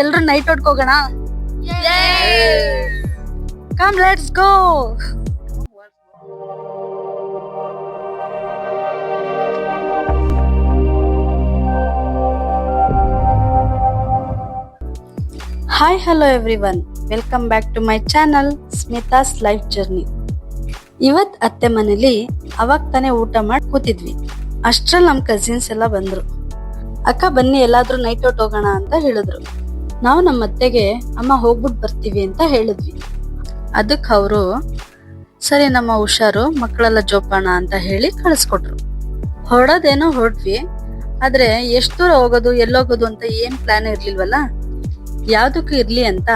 ಎಲ್ರು night out ಹೋಗೋಣ? Come let's go hi hello everyone welcome back to my channel Smitha's life journey ಇವತ್ ಅತ್ತೆ ಮನೇಲಿ ಅವಾಗ ತಾನೇ ಊಟ ಮಾಡಿ ಕೂತಿದ್ವಿ. ಅಷ್ಟ್ರಲ್ಲಿ ನಮ್ ಕಸಿನ್ಸ್ ಎಲ್ಲ ಬಂದ್ರು. ಅಕ್ಕ ಬನ್ನಿ ಎಲ್ಲಾದ್ರೂ ನೈಟ್ ಔಟ್ ಹೋಗೋಣ ಅಂತ ಹೇಳಿದ್ರು. ನಾವು ನಮ್ಮ ಅತ್ತೆಗೆ, ಅಮ್ಮ ಹೋಗ್ಬಿಟ್ಟು ಬರ್ತೀವಿ ಅಂತ ಹೇಳಿದ್ವಿ. ಅದಕ್ಕೆ ಅವರು, ಸರಿ ನಮ್ಮ ಹುಷಾರು, ಮಕ್ಕಳೆಲ್ಲ ಜೋಪಾಣ ಅಂತ ಹೇಳಿ ಕಳಿಸ್ಕೊಟ್ರು. ಹೊಡೋದೇನೋ ಹೊರಟ್ವಿ, ಆದ್ರೆ ಎಷ್ಟು ದೂರ ಹೋಗೋದು ಎಲ್ಲೋಗೋದು ಅಂತ ಏನ್ ಪ್ಲಾನ್ ಇರ್ಲಿಲ್ವಲ್ಲ? ಯಾವ್ದಕ್ಕೂ ಇರ್ಲಿ ಅಂತ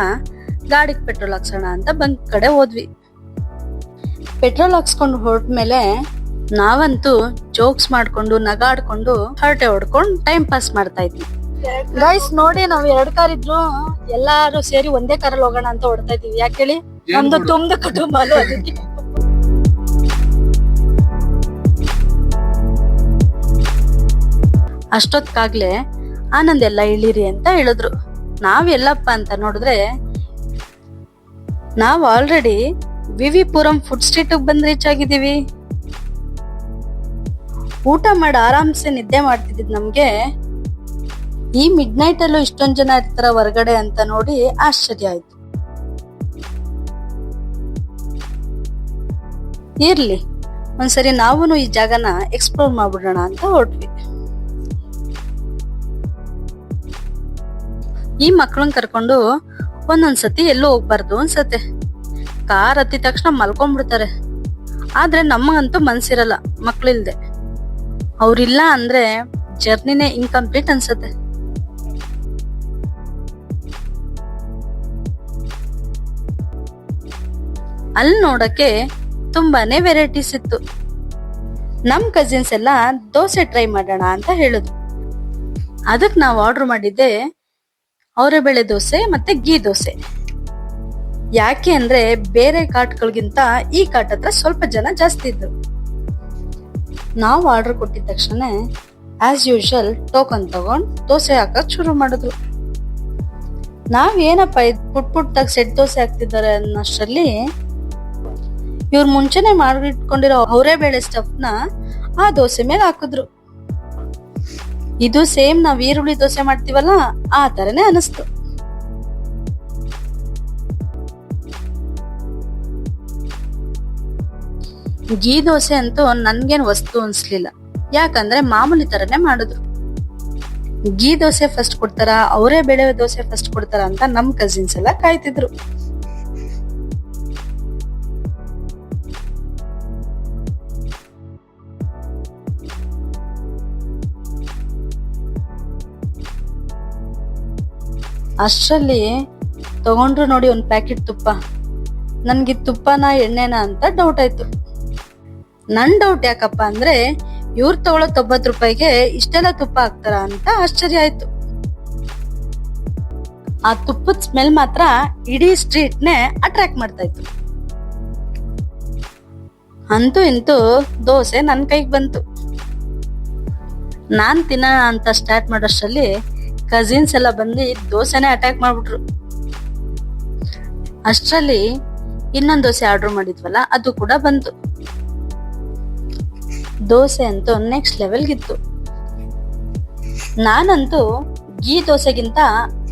ಗಾಡಿಗೆ ಪೆಟ್ರೋಲ್ ಹಾಕ್ಸೋಣ ಅಂತ ಬಂಕ್ ಕಡೆ ಹೋದ್ವಿ. ಪೆಟ್ರೋಲ್ ಹಾಕ್ಸ್ಕೊಂಡು ಹೊರಟ್ಮೇಲೆ ನಾವಂತೂ ಜೋಕ್ಸ್ ಮಾಡ್ಕೊಂಡು, ನಗಾಡ್ಕೊಂಡು, ಹರಟೆ ಹೊಡ್ಕೊಂಡು ಟೈಮ್ ಪಾಸ್ ಮಾಡ್ತಾ ಇದ್ವಿ. ಗೈಸ್ ನೋಡಿ ನಾವ್ ಎರಡ್ ಕಾರ್ ಇದ್ರು ಎಲ್ಲಾರು ಸೇರಿ ಒಂದೇ ಕಾರಲ್ಲಿ ಹೋಗೋಣ ಅಂತ ಹೊಡ್ತಾ ಇದೀವಿ ಯಾಕೆ ಹೇಳಿ? ನಮ್ದು ತುಂಬ ಕುಟುಂಬ ಅಲ್ವಾ ಅದಕ್ಕೆ ಆನಂದ್ ಎಲ್ಲ ಇಳಿರಿ ಅಂತ ಹೇಳಿದ್ರು. ನಾವ್ ಎಲ್ಲಪ್ಪ ಅಂತ ನೋಡಿದ್ರೆ ನಾವ್ ಆಲ್ರೆಡಿ ವಿವಿಪುರಂ ಫುಡ್ ಸ್ಟ್ರೀಟ್ ಬಂದ್ ರೀಚ್ ಆಗಿದೀವಿ ಊಟ ಮಾಡಿ ಆರಾಮ್ಸೆ ನಿದ್ದೆ ಮಾಡ್ತಿದ್ದಿದ್ ನಮ್ಗೆ. ಈ ಮಿಡ್ ನೈಟ್ ಅಲ್ಲೂ ಇಷ್ಟೊಂದ್ ಜನ ಇರ್ತಾರ ಹೊರಗಡೆ ಅಂತ ನೋಡಿ ಆಶ್ಚರ್ಯ ಆಯ್ತು. ಇರ್ಲಿ, ಒಂದ್ಸರಿ ನಾವು ಈ ಜಾಗನ ಎಕ್ಸ್ಪ್ಲೋರ್ ಮಾಡ್ಬಿಡೋಣ ಅಂತ ಹೊರಟ್ವಿ. ಈ ಮಕ್ಕಳನ್ನ ಕರ್ಕೊಂಡು ಒಂದೊಂದ್ಸತಿ ಎಲ್ಲೂ ಹೋಗ್ಬಾರ್ದು ಅನ್ಸತ್ತೆ. ಕಾರ್ ಹತ್ತಿದ ತಕ್ಷಣ ಮಲ್ಕೊಂಡ್ಬಿಡ್ತಾರೆ. ಆದ್ರೆ ನಮ್ಮಗಂತೂ ಮನ್ಸಿರಲ್ಲ ಮಕ್ಳಿಲ್ದೆ. ಅವ್ರಿಲ್ಲ ಅಂದ್ರೆ ಜರ್ನಿನೇ ಇನ್ಕಂಪ್ಲೀಟ್ ಅನ್ಸತ್ತೆ. ಅಲ್ಲಿ ನೋಡಕ್ಕೆ ತುಂಬಾನೇ ವೆರೈಟೀಸ್ ಇತ್ತು. ನಮ್ ಕಸಿನ್ಸ್ ಎಲ್ಲ ದೋಸೆ ಟ್ರೈ ಮಾಡೋಣ ಅಂತ ಹೇಳಿದ್ರು. ಅದಕ್ಕೆ ನಾವು ಆರ್ಡರ್ ಮಾಡಿದ್ದೆ ಅವರೆಬೇಳೆ ದೋಸೆ ಮತ್ತೆ ಗೀ ದೋಸೆ. ಯಾಕೆ ಅಂದ್ರೆ ಬೇರೆ ಕಾಟ್ಗಳಿಗಿಂತ ಈ ಕಾಟ್ ಹತ್ರ ಸ್ವಲ್ಪ ಜನ ಜಾಸ್ತಿ ಇದ್ರು. ನಾವು ಆರ್ಡರ್ ಕೊಟ್ಟಿದ ತಕ್ಷಣ ಆಸ್ ಯೂಶಲ್ ಟೋಕನ್ ತಗೊಂಡ್ ದೋಸೆ ಹಾಕಕ್ ಶುರು ಮಾಡಿದ್ರು. ನಾವ್ ಏನಪ್ಪ ಪುಟ್ ಪುಟ್ಟಾಗ ಸೆಟ್ ದೋಸೆ ಹಾಕ್ತಿದ್ದಾರೆ ಅನ್ನೋಷ್ಟರಲ್ಲಿ ಇವ್ರು ಮುಂಚೆನೆ ಮಾಡಿಟ್ಕೊಂಡಿರೋ ಅವರೇ ಬೇಳೆ ಸ್ಟಫ್ನ ಆ ದೋಸೆ ಮೇಲೆ ಹಾಕಿದ್ರು. ಇದು ಸೇಮ್ ನಾವ್ ಈರುಳ್ಳಿ ದೋಸೆ ಮಾಡ್ತೀವಲ್ಲ, ಆ ತರನೇ ಅನಿಸ್ತು. ಗೀ ದೋಸೆ ಅಂತೂ ನನ್ಗೇನ್ ವಸ್ತು ಅನ್ಸ್ಲಿಲ್ಲ. ಯಾಕಂದ್ರೆ ಮಾಮೂಲಿ ತರನೇ ಮಾಡಿದ್ರು. ಗೀ ದೋಸೆ ಫಸ್ಟ್ ಕೊಡ್ತಾರ, ಅವರೇ ಬೇಳೆ ದೋಸೆ ಫಸ್ಟ್ ಕೊಡ್ತಾರ ಅಂತ ನಮ್ ಕಸಿನ್ಸ್ ಎಲ್ಲ ಕಾಯ್ತಿದ್ರು. ಅಷ್ಟರಲ್ಲಿ ತಗೊಂಡ್ರು ನೋಡಿ ಒಂದು ಪ್ಯಾಕೆಟ್ ತುಪ್ಪ. ನನಗೆ ತುಪ್ಪನ, ಎಣ್ಣೆನ ಅಂತ ಡೌಟ್ ಆಯ್ತು. ನನ್ ಡೌಟ್ ಯಾಕಪ್ಪ ಅಂದ್ರೆ ಇವ್ರು ತಗೊಳ್ಳೋ ತೊಂಬತ್ ರೂಪಾಯಿಗೆ ಇಷ್ಟೆಲ್ಲ ತುಪ್ಪ ಹಾಕ್ತಾರ ಅಂತ ಆಶ್ಚರ್ಯ ಆಯ್ತು. ಆ ತುಪ್ಪದ ಸ್ಮೆಲ್ ಮಾತ್ರ ಇಡೀ ಸ್ಟ್ರೀಟ್ ನೇ ಅಟ್ರಾಕ್ಟ್ ಮಾಡ್ತಾ ಇತ್ತು. ಅಂತೂ ಇಂತೂ ದೋಸೆ ನನ್ ಕೈಗೆ ಬಂತು. ನಾನ್ ತಿನ್ನ ಅಂತ ಸ್ಟಾರ್ಟ್ ಮಾಡೋಷ್ಟರಲ್ಲಿ ಕಸಿನ್ಸ್ ಎಲ್ಲ ಬಂದು ದೋಸೆನೆ ಅಟ್ಯಾಕ್ ಮಾಡ್ಬಿಟ್ರು. ಅಷ್ಟರಲ್ಲಿ ಇನ್ನೊಂದ್ ದೋಸೆ ಆರ್ಡರ್ ಮಾಡಿದ್ವಲ್ಲ, ಅದು ಕೂಡ ಬಂತು. ದೋಸೆ ಅಂತೂ ನೆಕ್ಸ್ಟ್ ಲೆವೆಲ್ಗಿತ್ತು ನಾನಂತೂ ಗೀ ದೋಸೆಗಿಂತ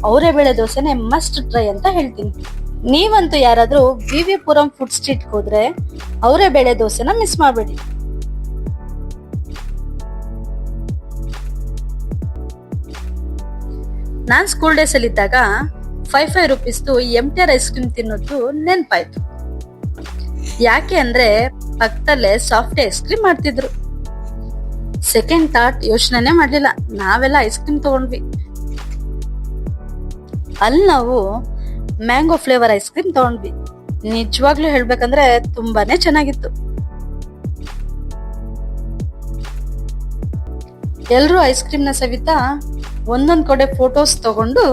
ಅವರೇ ಬೇಳೆ ದೋಸೆನೆ ಮಸ್ಟ್ ಟ್ರೈ ಅಂತ ಹೇಳ್ತೀನಿ. ನೀವಂತೂ ಯಾರಾದ್ರೂ V V Puram food street ಹೋದ್ರೆ ಅವರೇ ಬೇಳೆ ದೋಸೆನ ಮಿಸ್ ಮಾಡಬೇಡಿ. ನಾನ್ ಸ್ಕೂಲ್ ಡೇಸ್ ಅಲ್ಲಿ ಇದ್ದಾಗ five five ರುಪೀಸ್ದು M T R ice cream ತಿನ್ನೋದು ನೆನ್ಪಾಯ್ತು. ಯಾಕೆ ಅಂದ್ರೆ ಪಕ್ಕದಲ್ಲೇ ಸಾಫ್ಟ್ ಐಸ್ ಕ್ರೀಮ್ ಮಾಡ್ತಿದ್ರು. ಸೆಕೆಂಡ್ ಥಾಟ್ ಯೋಚನೆ ಮಾಡ್ಲಿಲ್ಲ. ನಾವೆಲ್ಲ ಐಸ್ ಕ್ರೀಮ್ ತಗೊಂಡ್ವಿ. ಅಲ್ಲಿ ನಾವು ಮ್ಯಾಂಗೋ ಫ್ಲೇವರ್ ಐಸ್ ಕ್ರೀಮ್ ತಗೊಂಡ್ವಿ. ನಿಜವಾಗ್ಲೂ ಹೇಳ್ಬೇಕಂದ್ರೆ ತುಂಬಾನೇ ಚೆನ್ನಾಗಿತ್ತು. ಎಲ್ರು ಐಸ್ ಕ್ರೀಮ್ನ ಸವಿತಾ ಒಂದೊಂದ್ ಕಡೆ ಫೋಟೋಸ್ ತಗೊಂಡು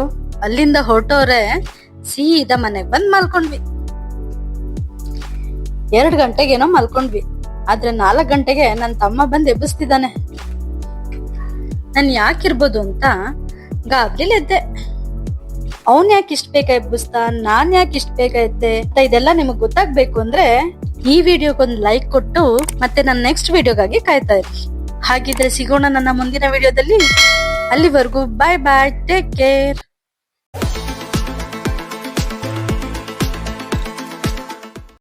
ಅಲ್ಲಿಂದ ಹೊರಟೋರೆ ಸೀದಾ ಮನೆಗ್ ಬಂದ್ ಮಲ್ಕೊಂಡ್ವಿ. ಎರಡ್ ಗಂಟೆಗೇನೋ ಮಲ್ಕೊಂಡ್ವಿ. ಆದ್ರೆ ನಾಲ್ಕ್ ಗಂಟೆಗೆ ನನ್ ತಮ್ಮ ಬಂದ್ ಎಬ್ಬಿಸ್ತಿದ್ದಾನೆ. ನನ್ ಯಾಕಿರ್ಬೋದು ಅಂತ ಗಾಬ್ರಿಲ್ ಎದ್ದೆ. ಅವನ್ ಯಾಕೆ ಇಷ್ಟ ಬೇಗ ಎಬ್ಬಿಸ್ತಾ, ನಾನ್ ಯಾಕೆ ಇಷ್ಟ ಬೇಗ ಎದ್ದೆ ಇದೆಲ್ಲ ನಿಮಗ್ ಗೊತ್ತಾಗ್ಬೇಕು ಅಂದ್ರೆ ಈ ವಿಡಿಯೋಗೊಂದು ಲೈಕ್ ಕೊಟ್ಟು ಮತ್ತೆ ನನ್ನ ನೆಕ್ಸ್ಟ್ ವಿಡಿಯೋಗಾಗಿ ಕಾಯ್ತಾ ಇರಿ. ಹಾಗಿದ್ರೆ ಸಿಗೋಣ ನನ್ನ ಮುಂದಿನ ವಿಡಿಯೋದಲ್ಲಿ. ಅಲ್ಲಿವರೆಗೂ ಬಾಯ್ ಬಾಯ್ ಟೇಕ್ ಕೇರ್